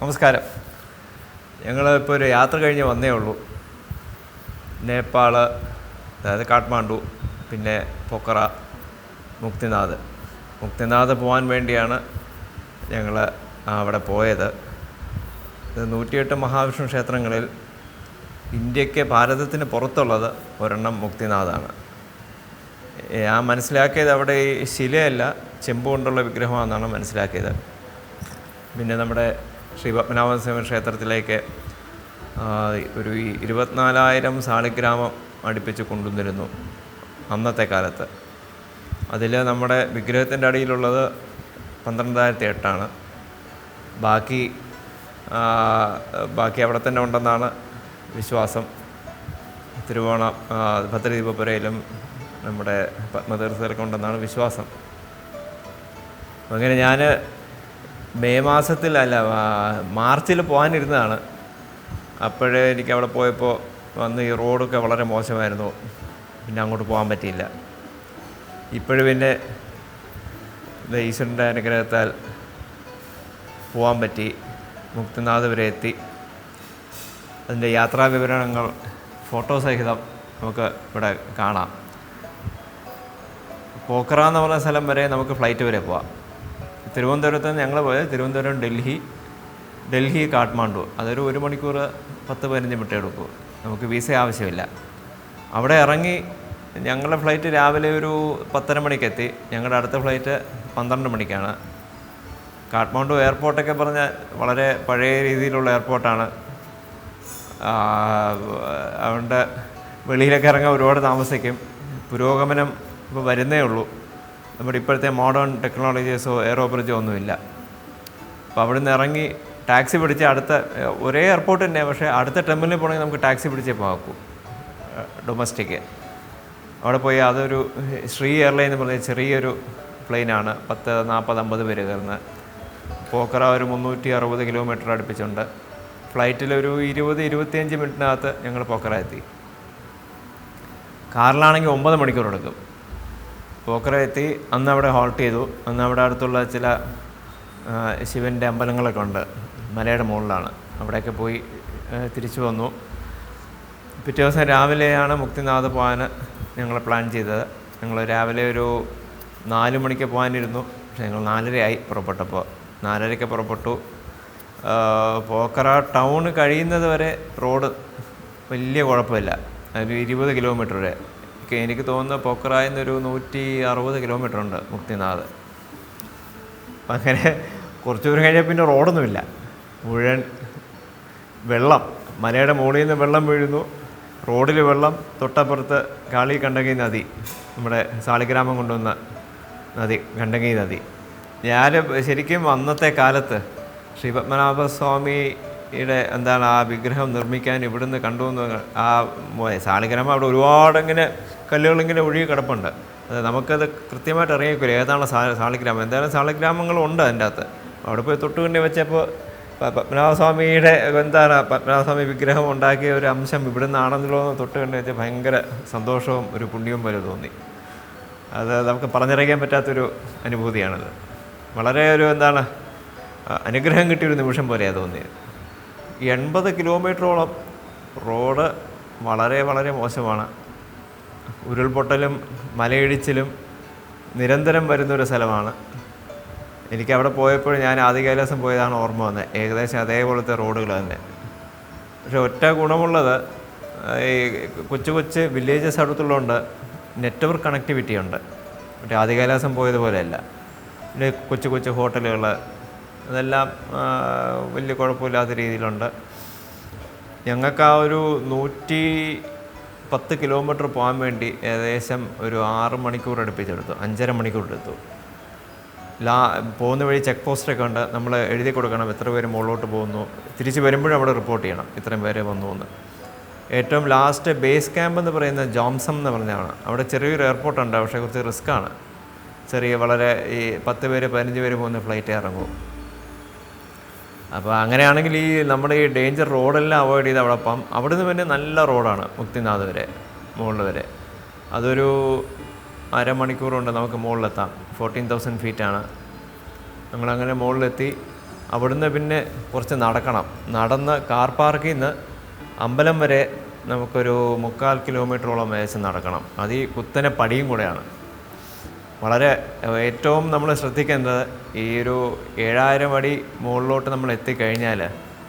നമസ്കാരം. ഞങ്ങൾ ഇപ്പോൾ ഒരു യാത്ര കഴിഞ്ഞ് വന്നേ ഉള്ളൂ. നേപ്പാൾ അതായത് കാഠ്മണ്ഡു പിന്നെ പൊക്കറ മുക്തിനാഥ്. മുക്തിനാഥ് പോകാൻ വേണ്ടിയാണ് ഞങ്ങൾ അവിടെ പോയത്. ഇത് നൂറ്റിയെട്ട് മഹാവിഷ്ണു ക്ഷേത്രങ്ങളിൽ ഇന്ത്യയ്ക്ക് ഭാരതത്തിന് പുറത്തുള്ളത് ഒരെണ്ണം മുക്തിനാഥാണ്. ഞാൻ മനസ്സിലാക്കിയത് അവിടെ ഈ ശിലയല്ല ചെമ്പ് കൊണ്ടുള്ള വിഗ്രഹമാണെന്നാണ് മനസ്സിലാക്കിയത്. പിന്നെ നമ്മുടെ ശ്രീ പത്മനാഭ സ്വാമി ക്ഷേത്രത്തിലേക്ക് ഒരു ഇരുപത്തിനാലായിരം സാളിഗ്രാമം അടുപ്പിച്ച് കൊണ്ടുവന്നിരുന്നു അന്നത്തെ കാലത്ത്. അതിൽ നമ്മുടെ വിഗ്രഹത്തിന്റെ അടിയിലുള്ളത് പന്ത്രണ്ടായിരത്തി എട്ടാണ്. ബാക്കി ബാക്കി അവിടെ തന്നെ ഉണ്ടെന്നാണ് വിശ്വാസം. തിരുവോണ ഭദ്രദീപപുരയിലും നമ്മുടെ പത്മതീർത്ഥത്തിലൊക്കെ ഉണ്ടെന്നാണ് വിശ്വാസം. അങ്ങനെ ഞാൻ മെയ് ആ, മാർച്ചിൽ പോകാനിരുന്നതാണ്. അപ്പോഴേ എനിക്ക് അവിടെ പോയപ്പോൾ വന്ന് ഈ റോഡൊക്കെ വളരെ മോശമായിരുന്നു. പിന്നെ അങ്ങോട്ട് പോകാൻ പറ്റിയില്ല. ഇപ്പോഴും പിന്നെ ഈശ്വരന്റെ അനുഗ്രഹത്താൽ പോകാൻ പറ്റി. മുക്തിനാഥ് വരെ എത്തി. അതിന്റെ യാത്രാ വിവരണങ്ങൾ ഫോട്ടോ സഹിതം നമുക്ക് ഇവിടെ കാണാം. പോക്കറ എന്ന് പറഞ്ഞ സ്ഥലം വരെ നമുക്ക് ഫ്ലൈറ്റ് വരെ പോവാം. തിരുവനന്തപുരത്ത് ഞങ്ങൾ പോയത് തിരുവനന്തപുരം ഡൽഹി ഡൽഹി കാഠ്മണ്ഡു. അതൊരു ഒരു മണിക്കൂർ പത്ത് പതിനഞ്ച് മിനിറ്റ് എടുക്കും. നമുക്ക് വിസ ആവശ്യമില്ല. അവിടെ ഇറങ്ങി ഞങ്ങളുടെ ഫ്ലൈറ്റ് രാവിലെ ഒരു പത്തര മണിക്ക് എത്തി. ഞങ്ങളുടെ അടുത്ത ഫ്ലൈറ്റ് പന്ത്രണ്ട് മണിക്കാണ്. കാഠ്മണ്ഡു എയർപോർട്ടൊക്കെ പറഞ്ഞാൽ വളരെ പഴയ രീതിയിലുള്ള എയർപോർട്ടാണ് അതുകൊണ്ട് വെളിയിലൊക്കെ ഇറങ്ങാൻ ഒരുപാട് താമസിക്കും. പുരോഗമനം ഇപ്പോൾ വരുന്നേ ഉള്ളൂ. നമ്മുടെ ഇപ്പോഴത്തെ മോഡേൺ ടെക്നോളജീസോ എയറോ ബ്രിഡ്ജോ ഒന്നുമില്ല. അപ്പോൾ അവിടെ നിന്ന് ഇറങ്ങി ടാക്സി പിടിച്ച് അടുത്ത ഒരേ എയർപോർട്ട് തന്നെ പക്ഷേ അടുത്ത ടെമ്പിളിൽ പോകണമെങ്കിൽ നമുക്ക് ടാക്സി പിടിച്ചേ പോകാക്കൂ ഡൊമസ്റ്റിക്. അവിടെ പോയി അതൊരു ശ്രീ എയർലൈൻ എന്ന് പറഞ്ഞ ചെറിയൊരു പ്ലെയിനാണ്. പത്ത് നാൽപ്പത് അമ്പത് പേര് കയറുന്നത്. പോക്കറ ഒരു മുന്നൂറ്റി അറുപത് കിലോമീറ്റർ അടുപ്പിച്ചുണ്ട്. ഫ്ലൈറ്റിൽ ഒരു ഇരുപത് ഇരുപത്തിയഞ്ച് മിനിറ്റിനകത്ത് ഞങ്ങൾ പോക്കറ എത്തി. കാറിലാണെങ്കിൽ ഒമ്പത് മണിക്കൂർ എടുക്കും. പോക്കറ എത്തി അന്ന് അവിടെ ഹോൾട്ട് ചെയ്തു. അന്ന് അവിടെ അടുത്തുള്ള ചില ശിവന്റെ അമ്പലങ്ങളൊക്കെ ഉണ്ട്. മലയുടെ മുകളിലാണ്. അവിടെയൊക്കെ പോയി തിരിച്ചു വന്നു. പിറ്റേ ദിവസം രാവിലെയാണ് മുക്തിനാഥ് പോകാൻ ഞങ്ങൾ പ്ലാൻ ചെയ്തത്. ഞങ്ങൾ രാവിലെ ഒരു നാല് മണിക്ക് പോകാനിരുന്നു. പക്ഷേ ഞങ്ങൾ നാലരയായി പുറപ്പെട്ടപ്പോൾ. നാലരയ്ക്ക് പുറപ്പെട്ടു. പോക്കറ ടൗൺ കഴിയുന്നത് വരെ റോഡ് വലിയ കുഴപ്പമില്ല. ഒരു ഇരുപത് കിലോമീറ്റർ വരെ. എനിക്ക് തോന്നുന്നു പോക്കറായിൽ നിന്നൊരു നൂറ്റി അറുപത് കിലോമീറ്റർ ഉണ്ട് മുക്തിനാഥ്. അങ്ങനെ കുറച്ച് ദൂരം കഴിഞ്ഞാൽ പിന്നെ റോഡൊന്നുമില്ല. മുഴുവൻ വെള്ളം മലയുടെ മുകളിൽ നിന്ന് വെള്ളം വീഴുന്നു. റോഡിൽ വെള്ളം തൊട്ടപ്പുറത്ത് കാളി കണ്ടകി നദി നമ്മുടെ സാളിഗ്രാമം കൊണ്ടുവന്ന നദി കണ്ടകി നദി. ഞാൻ ശരിക്കും അന്നത്തെ കാലത്ത് ശ്രീ പത്മനാഭസ്വാമിയുടെ എന്താണ് ആ വിഗ്രഹം നിർമ്മിക്കാൻ ഇവിടുന്ന് കണ്ടുവന്ന് ആ സാളിഗ്രാമം അവിടെ ഒരുപാട് ഇങ്ങനെ കല്ലുകളിങ്ങനെ ഒഴുകി കിടപ്പുണ്ട്. അത് നമുക്കത് കൃത്യമായിട്ട് അറിയിക്കില്ല ഏതാണ് സാ സാളിഗ്രാമം എന്തായാലും സാളിഗ്രാമങ്ങളുണ്ട് അതിന്റെ അകത്ത് അവിടെ പോയി തൊട്ടുകൊണ്ടി വെച്ചപ്പോൾ പത്മനാഭസ്വാമിയുടെ എന്താണ് പത്മനാഭസ്വാമി വിഗ്രഹം ഉണ്ടാക്കിയ ഒരു അംശം ഇവിടെ നിന്നാണെന്നുള്ളൂ തൊട്ട് കണ്ടു വെച്ചാൽ ഭയങ്കര സന്തോഷവും ഒരു പുണ്യവും പോലെ തോന്നി. അത് നമുക്ക് പറഞ്ഞറിയിക്കാൻ പറ്റാത്തൊരു അനുഭൂതിയാണത്. വളരെ ഒരു എന്താണ് അനുഗ്രഹം കിട്ടിയൊരു നിമിഷം പോലെയാണ് തോന്നിയത്. എൺപത് കിലോമീറ്ററോളം റോഡ് വളരെ വളരെ മോശമാണ്. ഉരുൾപൊട്ടലും മലയിടിച്ചിലും നിരന്തരം വരുന്നൊരു സ്ഥലമാണ്. എനിക്ക് അവിടെ പോയപ്പോൾ ഞാൻ ആദ്യ കൈലാസം പോയതാണ് ഓർമ്മ വന്നത് ഏകദേശം അതേപോലത്തെ റോഡുകൾ തന്നെ. പക്ഷെ ഒറ്റ ഗുണമുള്ളത് ഈ കൊച്ചു കൊച്ചു വില്ലേജസ് അടുത്തുള്ളതുകൊണ്ട് നെറ്റ്വർക്ക് കണക്ടിവിറ്റി ഉണ്ട് മറ്റേ ആദ്യ കൈലാസം പോയതുപോലെയല്ല. പിന്നെ കൊച്ചു കൊച്ചു ഹോട്ടലുകൾ അതെല്ലാം വലിയ കുഴപ്പമില്ലാത്ത രീതിയിലുണ്ട്. ഞങ്ങൾക്ക് ആ ഒരു നൂറ്റി പത്ത് കിലോമീറ്റർ പോകാൻ വേണ്ടി ഏകദേശം ഒരു ആറ് മണിക്കൂർ അടുപ്പിച്ചെടുത്തു അഞ്ചര മണിക്കൂർ എടുത്തു. ലാ പോകുന്ന വഴി ചെക്ക് പോസ്റ്റൊക്കെ ഉണ്ട് നമ്മൾ എഴുതി കൊടുക്കണം എത്ര പേര് മുകളിലോട്ട് പോകുന്നു തിരിച്ച് വരുമ്പോഴും അവിടെ റിപ്പോർട്ട് ചെയ്യണം ഇത്രയും പേര് വന്നു എന്ന്. ഏറ്റവും ലാസ്റ്റ് ബേസ് ക്യാമ്പ് എന്ന് പറയുന്ന ജോംസം എന്ന് പറഞ്ഞതാണ് അവിടെ ചെറിയൊരു എയർപോർട്ട് ഉണ്ട് പക്ഷേ കുറച്ച് റിസ്ക്കാണ് ചെറിയ വളരെ ഈ പത്ത് പേര് പതിനഞ്ച് പേര് പോകുന്ന ഫ്ലൈറ്റ് ഇറങ്ങും. അപ്പോൾ അങ്ങനെയാണെങ്കിൽ ഈ നമ്മുടെ ഈ ഡേഞ്ചർ റോഡെല്ലാം അവോയ്ഡ് ചെയ്ത് അവിടെ പോകാം അവിടുന്ന് പിന്നെ നല്ല റോഡാണ് മുക്തിനാഥ് വരെ മുകളിൽ വരെ. അതൊരു അരമണിക്കൂറുണ്ട് നമുക്ക് മുകളിലെത്താം. ഫോർട്ടീൻ തൗസൻഡ് ഫീറ്റാണ് നമ്മളങ്ങനെ മുകളിലെത്തി അവിടുന്ന് പിന്നെ കുറച്ച് നടക്കണം. നടന്ന് കാർ പാർക്കിൽ നിന്ന് അമ്പലം വരെ നമുക്കൊരു മുക്കാൽ കിലോമീറ്ററോളം ഏകദേശം നടക്കണം. അത് ഈ കുത്തനെ പടിയും കൂടെയാണ്. വളരെ ഏറ്റവും നമ്മൾ ശ്രദ്ധിക്കേണ്ടത് ഈ ഒരു ഏഴായിരം അടി മുകളിലോട്ട് നമ്മൾ എത്തിക്കഴിഞ്ഞാൽ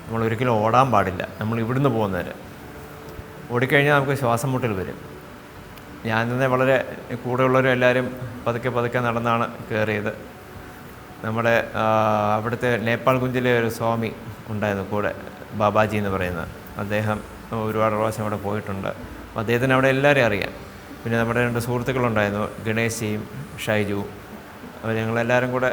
നമ്മൾ ഒരിക്കലും ഓടാൻ പാടില്ല. നമ്മൾ ഇവിടുന്ന് പോകുന്നവർ ഓടിക്കഴിഞ്ഞാൽ നമുക്ക് ശ്വാസം മുട്ടൽ വരും. ഞാൻ തന്നെ വളരെ കൂടെയുള്ളവരും എല്ലാവരും പതുക്കെ പതുക്കെ നടന്നാണ് കയറിയത്. നമ്മുടെ അവിടുത്തെ നേപ്പാൾ കുഞ്ചിലെ ഒരു സ്വാമി ഉണ്ടായിരുന്നു കൂടെ ബാബാജി എന്ന് പറയുന്നത് അദ്ദേഹം ഒരുപാട് പ്രാവശ്യം അവിടെ പോയിട്ടുണ്ട്. അപ്പോൾ അദ്ദേഹത്തിന് അവിടെ എല്ലാവരെയും അറിയാം. പിന്നെ നമ്മുടെ രണ്ട് സുഹൃത്തുക്കളുണ്ടായിരുന്നു ഗണേശിയും ഷൈജുവും അവർ ഞങ്ങളെല്ലാവരും കൂടെ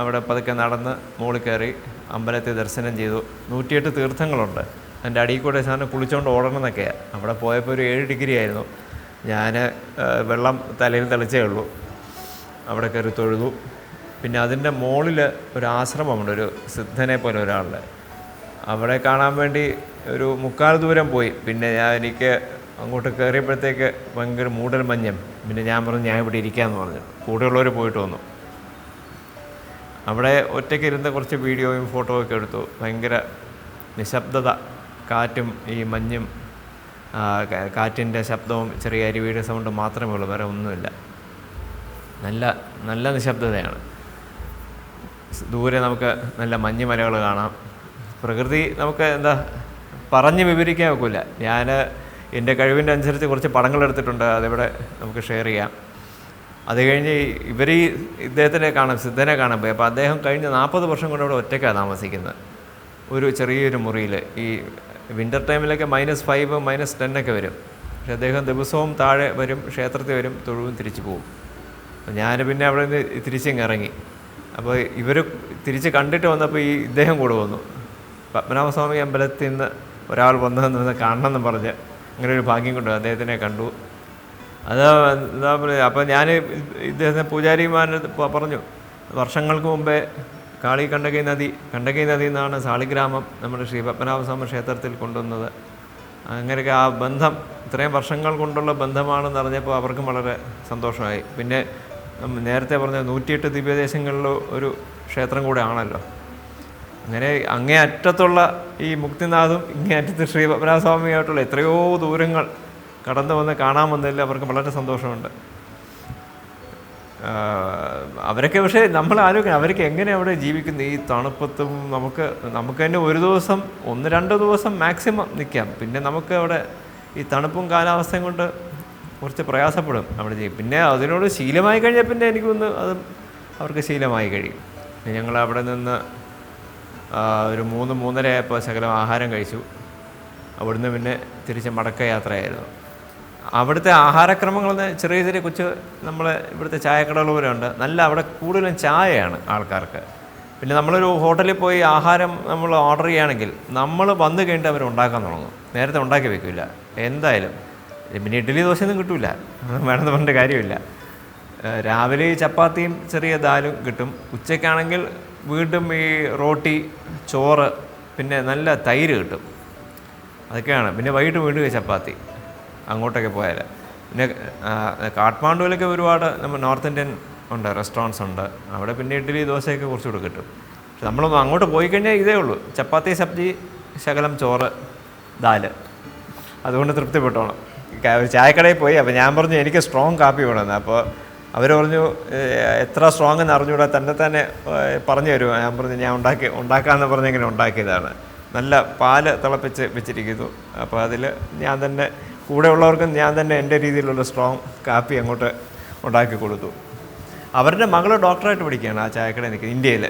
അവിടെ പതുക്കെ നടന്ന് മുകളിൽ കയറി അമ്പലത്തെ ദർശനം ചെയ്തു. നൂറ്റിയെട്ട് തീർത്ഥങ്ങളുണ്ട്. എന്റെ അടിയിൽ കൂടെ സാധനം കുളിച്ചുകൊണ്ട് ഓടണം എന്നൊക്കെയാണ് അവിടെ പോയപ്പോൾ ഒരു ഏഴ് ഡിഗ്രി ആയിരുന്നു. ഞാൻ വെള്ളം തലയിൽ തെളിച്ചേ ഉള്ളൂ. അവിടെ കയറി തൊഴുതു. പിന്നെ അതിന്റെ മുകളിൽ ഒരു ആശ്രമമുണ്ട് ഒരു സിദ്ധനെ പോലെ ഒരാളുടെ. അവിടെ കാണാൻ വേണ്ടി ഒരു മുക്കാൽ ദൂരം പോയി. പിന്നെ ഞാൻ എനിക്ക് അങ്ങോട്ട് കയറിയപ്പോഴത്തേക്ക് ഭയങ്കര മൂടൽ മഞ്ഞം. പിന്നെ ഞാൻ പറഞ്ഞു ഞാൻ ഇവിടെ ഇരിക്കാമെന്ന് പറഞ്ഞു. കൂടെയുള്ളവർ പോയിട്ട് വന്നു. അവിടെ ഒറ്റയ്ക്ക് ഇരുന്ന കുറച്ച് വീഡിയോയും ഫോട്ടോ ഒക്കെ എടുത്തു. ഭയങ്കര നിശബ്ദത. കാറ്റും ഈ മഞ്ഞും കാറ്റിന്റെ ശബ്ദവും ചെറിയ അരുവിയുടെ സൗണ്ട് മാത്രമേ ഉള്ളൂ. വേറെ ഒന്നുമില്ല. നല്ല നല്ല നിശബ്ദതയാണ്. ദൂരെ നമുക്ക് നല്ല മഞ്ഞ് മലകൾ കാണാം. പ്രകൃതി നമുക്ക് എന്താ പറഞ്ഞ് വിവരിക്കാൻ ഒക്കില്ല. ഞാൻ എന്റെ കഴിവിന്റെ അനുസരിച്ച് കുറച്ച് പടങ്ങൾ എടുത്തിട്ടുണ്ട് അതിവിടെ നമുക്ക് ഷെയർ ചെയ്യാം. അത് കഴിഞ്ഞ് ഇവർ ഈ ഇദ്ദേഹത്തിനെ കാണാം സിദ്ധനെ കാണാൻ പോയി. അപ്പോൾ അദ്ദേഹം കഴിഞ്ഞ നാൽപ്പത് വർഷം കൊണ്ട് ഇവിടെ ഒറ്റയ്ക്കാണ് താമസിക്കുന്നത്. ഒരു ചെറിയൊരു മുറിയിൽ. ഈ വിന്റർ ടൈമിലൊക്കെ മൈനസ് ഫൈവ് മൈനസ് ടെന്നൊക്കെ വരും. പക്ഷെ അദ്ദേഹം ദിവസവും താഴെ വരും ക്ഷേത്രത്തിൽ വരും തൊഴുവും തിരിച്ചു പോകും ഞാൻ പിന്നെ അവിടെ നിന്ന് തിരിച്ചിങ്ങ് ഇറങ്ങി. അപ്പോൾ ഇവർ തിരിച്ച് കണ്ടിട്ട് വന്നപ്പോൾ ഈ ഇദ്ദേഹം കൂടെ വന്നു. പത്മനാഭസ്വാമി അമ്പലത്തിൽ നിന്ന് ഒരാൾ വന്നതെന്ന് കാണണമെന്ന് പറഞ്ഞ്. അങ്ങനെ ഒരു ഭാഗ്യം കൊണ്ട് അദ്ദേഹത്തിനെ കണ്ടു. അതാ എന്താ പറയുക അപ്പം ഞാൻ ഇദ്ദേഹത്തെ പൂജാരിമാരെ പറഞ്ഞു വർഷങ്ങൾക്ക് മുമ്പേ കാളി കണ്ടകൈ നദി കണ്ടകൈ നദി എന്നാണ് സാളിഗ്രാമം നമ്മുടെ ശ്രീ പത്മനാഭസ്വാമി ക്ഷേത്രത്തിൽ കൊണ്ടുവന്നത്. അങ്ങനെയൊക്കെ ആ ബന്ധം ഇത്രയും വർഷങ്ങൾ കൊണ്ടുള്ള ബന്ധമാണെന്ന് അറിഞ്ഞപ്പോൾ അവർക്കും വളരെ സന്തോഷമായി. പിന്നെ നേരത്തെ പറഞ്ഞ നൂറ്റിയെട്ട് ദിവ്യദേശങ്ങളിൽ ഒരു ക്ഷേത്രം കൂടെ ആണല്ലോ. അങ്ങനെ അങ്ങേ അറ്റത്തുള്ള ഈ മുക്തിനാഥും ഇങ്ങേ അറ്റത്ത് ശ്രീ പത്മനാഭസ്വാമിയായിട്ടുള്ള എത്രയോ ദൂരങ്ങൾ കടന്നു വന്ന് കാണാൻ വന്നതിൽ അവർക്ക് വളരെ സന്തോഷമുണ്ട്. അവരൊക്കെ പക്ഷേ നമ്മൾ ആലോചിക്കണം അവർക്ക് എങ്ങനെ അവിടെ ജീവിക്കുന്നു? ഈ തണുപ്പത്തും നമുക്ക് നമുക്ക് തന്നെ ഒരു ദിവസം ഒന്ന് രണ്ട് ദിവസം മാക്സിമം നിൽക്കാം. പിന്നെ നമുക്ക് അവിടെ ഈ തണുപ്പും കാലാവസ്ഥയും കൊണ്ട് കുറച്ച് പ്രയാസപ്പെടും അവിടെ ചെയ്യും പിന്നെ അതിനോട് ശീലമായി കഴിഞ്ഞാൽ പിന്നെ എനിക്കൊന്ന് അത് അവർക്ക് ശീലമായി കഴിയും. ഞങ്ങൾ അവിടെ നിന്ന് ഒരു മൂന്ന് മൂന്നര ആയപ്പോൾ ശകലം ആഹാരം കഴിച്ചു. അവിടുന്ന് പിന്നെ തിരിച്ച് മടക്ക യാത്രയായിരുന്നു. അവിടുത്തെ ആഹാരക്രമങ്ങൾ എന്ന് ചെറിയ ചെറിയ കൊച്ചു നമ്മൾ ഇവിടുത്തെ ചായക്കടകൾ പോലെ ഉണ്ട്. നല്ല അവിടെ കൂടുതലും ചായയാണ് ആൾക്കാർക്ക്. പിന്നെ നമ്മളൊരു ഹോട്ടലിൽ പോയി ആഹാരം നമ്മൾ ഓർഡർ ചെയ്യുകയാണെങ്കിൽ നമ്മൾ വന്നു കഴിഞ്ഞിട്ട് അവർ ഉണ്ടാക്കാൻ തുടങ്ങും. നേരത്തെ ഉണ്ടാക്കി വെക്കില്ല. എന്തായാലും പിന്നെ ഇഡ്ഡലി ദോശയൊന്നും കിട്ടില്ല വേണമെന്ന് പറഞ്ഞിട്ട് കാര്യമില്ല. രാവിലെ ചപ്പാത്തിയും ചെറിയ ദാലും കിട്ടും. ഉച്ചയ്ക്കാണെങ്കിൽ വീണ്ടും ഈ റോട്ടി ചോറ് പിന്നെ നല്ല തൈര് കിട്ടും. അതൊക്കെയാണ്. പിന്നെ വൈകിട്ട് വീണ്ടും ചപ്പാത്തി. അങ്ങോട്ടൊക്കെ പോയാൽ പിന്നെ കാഠ്മണ്ഡുവിലൊക്കെ ഒരുപാട് നമ്മൾ നോർത്ത് ഇന്ത്യൻ ഉണ്ട് റെസ്റ്റോറന്റ്സ് ഉണ്ട്. അവിടെ പിന്നെ ഇഡ്ഡലി ദോശയൊക്കെ കുറച്ചുകൂടെ കിട്ടും. പക്ഷെ നമ്മൾ അങ്ങോട്ട് പോയി കഴിഞ്ഞാൽ ഇതേ ഉള്ളൂ. ചപ്പാത്തി സബ്ജി ശകലം ചോറ് ദാൽ. അതുകൊണ്ട് തൃപ്തിപ്പെട്ടോണം. ചായക്കടയിൽ പോയി. അപ്പോൾ ഞാൻ പറഞ്ഞു എനിക്ക് സ്ട്രോങ് കാപ്പി വേണമെന്ന്. അപ്പോൾ അവർ പറഞ്ഞു എത്ര സ്ട്രോങ് എന്ന് അറിഞ്ഞുകൂടാ. തന്നെ തന്നെ പറഞ്ഞു തരുമോ ഞാൻ പറഞ്ഞു ഞാൻ ഉണ്ടാക്കി ഉണ്ടാക്കാമെന്ന് പറഞ്ഞ് ഇങ്ങനെ ഉണ്ടാക്കിയതാണ്. നല്ല പാൽ തിളപ്പിച്ച് വെച്ചിരിക്കുന്നു. അപ്പോൾ അതിൽ ഞാൻ തന്നെ കൂടെ ഉള്ളവർക്കും ഞാൻ തന്നെ എന്റെ രീതിയിലുള്ള സ്ട്രോങ് കാപ്പി അങ്ങോട്ട് ഉണ്ടാക്കി കൊടുത്തു. അവരുടെ മകൾ ഡോക്ടറായിട്ട് പഠിക്കുകയാണ് ആ ചായക്കട എനിക്ക് ഇന്ത്യയിൽ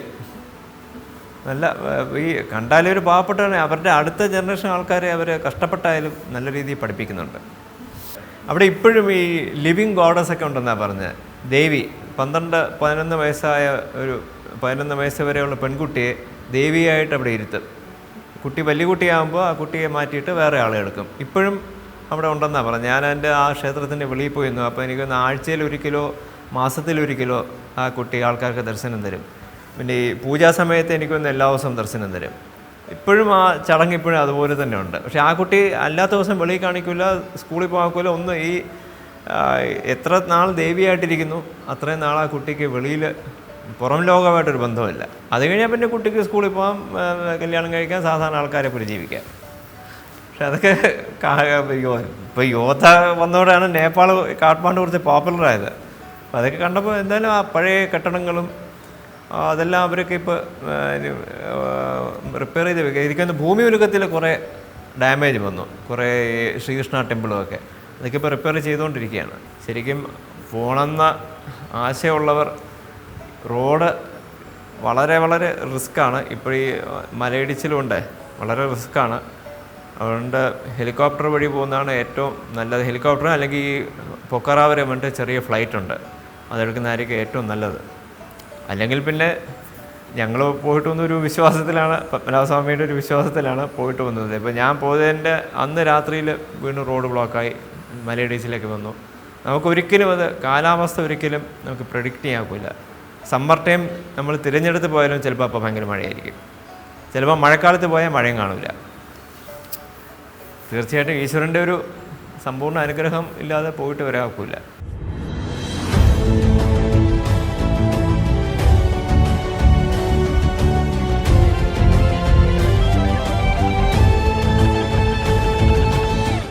നല്ല ഈ കണ്ടാലേ ഒരു പാവപ്പെട്ടാണ് അവരുടെ അടുത്ത ജനറേഷൻ ആൾക്കാരെ അവർ കഷ്ടപ്പെട്ടായാലും നല്ല രീതിയിൽ പഠിപ്പിക്കുന്നുണ്ട്. അവിടെ ഇപ്പോഴും ഈ ലിവിങ് ഗോഡസ് ഒക്കെ ഉണ്ടെന്നാണ് പറഞ്ഞത് ദേവി പന്ത്രണ്ട് പതിനൊന്ന് വയസ്സായ ഒരു പതിനൊന്ന് വയസ്സ് വരെയുള്ള പെൺകുട്ടിയെ ദേവിയായിട്ട് അവിടെ ഇരുത്തും. കുട്ടി വലിയ കുട്ടിയാകുമ്പോൾ ആ കുട്ടിയെ മാറ്റിയിട്ട് വേറെ ആളെ എടുക്കും. ഇപ്പോഴും അവിടെ ഉണ്ടെന്നാണ് പറഞ്ഞത്. ഞാൻ എന്റെ ആ ക്ഷേത്രത്തിന്റെ വെളിയിൽ പോയിരുന്നു അപ്പോൾ എനിക്കൊന്ന് ആഴ്ചയിൽ ഒരിക്കലോ മാസത്തിലൊരിക്കലോ ആ കുട്ടി ആൾക്കാർക്ക് ദർശനം തരും. പിന്നെ ഈ പൂജാ സമയത്ത് എനിക്കൊന്ന് എല്ലാ ദിവസവും ദർശനം തരും. ഇപ്പോഴും ആ ചടങ്ങ് ഇപ്പോഴും അതുപോലെ തന്നെ ഉണ്ട്. പക്ഷേ ആ കുട്ടി അല്ലാത്ത ദിവസം വെളിയിൽ കാണിക്കില്ല സ്കൂളിൽ പോകാക്കില്ല ഒന്നും ഈ എത്ര നാൾ ദേവിയായിട്ടിരിക്കുന്നു അത്രയും നാൾ ആ കുട്ടിക്ക് വെളിയിൽ പുറം ലോകമായിട്ടൊരു ബന്ധമില്ല. അത് കഴിഞ്ഞാൽ പിന്നെ കുട്ടിക്ക് സ്കൂളിൽ പോകാം കല്യാണം കഴിക്കാൻ സാധാരണ ആൾക്കാരെ പോലെ ജീവിക്കാം. പക്ഷെ അതൊക്കെ ഇപ്പോൾ യോധ വന്നതോടെയാണ് നേപ്പാൾ കാഠ്മാണ്ഡു കുറച്ച് പോപ്പുലറായത് അപ്പോൾ അതൊക്കെ കണ്ടപ്പോൾ എന്തായാലും ആ പഴയ കെട്ടിടങ്ങളും അതെല്ലാം അവരൊക്കെ ഇപ്പോൾ റിപ്പയർ ചെയ്ത് വെക്കുക ഇരിക്കുന്ന ഭൂമി ഒരുക്കത്തിൽ കുറേ ഡാമേജ് വന്നു. കുറേ ശ്രീകൃഷ്ണ ടെമ്പിളും ഒക്കെ. അതൊക്കെ ഇപ്പോൾ റിപ്പയർ ചെയ്തുകൊണ്ടിരിക്കുകയാണ്. ശരിക്കും പോണമെന്ന ആശയമുള്ളവർ റോഡ് വളരെ വളരെ റിസ്ക്കാണ് ഇപ്പോൾ ഈ മലയിടിച്ചിലുണ്ട് വളരെ റിസ്ക്കാണ് അതുകൊണ്ട് ഹെലികോപ്റ്റർ വഴി പോകുന്നതാണ് ഏറ്റവും നല്ലത്. ഹെലികോപ്റ്റർ അല്ലെങ്കിൽ ഈ പൊക്കറ വരെ വേണ്ട ചെറിയ ഫ്ലൈറ്റ് ഉണ്ട്. അതെടുക്കുന്നതായിരിക്കും ഏറ്റവും നല്ലത്. അല്ലെങ്കിൽ പിന്നെ ഞങ്ങൾ പോയിട്ട് വന്ന ഒരു വിശ്വാസത്തിലാണ് പത്മനാഭസ്വാമിയുടെ ഒരു വിശ്വാസത്തിലാണ് പോയിട്ട് വന്നത്. ഇപ്പോൾ ഞാൻ പോയതിന്റെ അന്ന് രാത്രിയിൽ വീണ്ടും റോഡ് ബ്ലോക്കായി മലയിടിച്ചിലൊക്കെ വന്നു. നമുക്ക് ഒരിക്കലും അത് കാലാവസ്ഥ ഒരിക്കലും നമുക്ക് പ്രഡിക്റ്റ് ചെയ്യാക്കില്ല. സമ്മർ ടൈം നമ്മൾ തിരഞ്ഞെടുത്ത് പോയാലും ചിലപ്പോൾ അപ്പോൾ ഭയങ്കര മഴയായിരിക്കും. ചിലപ്പോൾ മഴക്കാലത്ത് പോയാൽ മഴയും കാണില്ല തീർച്ചയായിട്ടും ഈശ്വരന്റെ ഒരു സമ്പൂർണ അനുഗ്രഹം ഇല്ലാതെ പോയിട്ട് വരാൻ ഒക്കില്ല.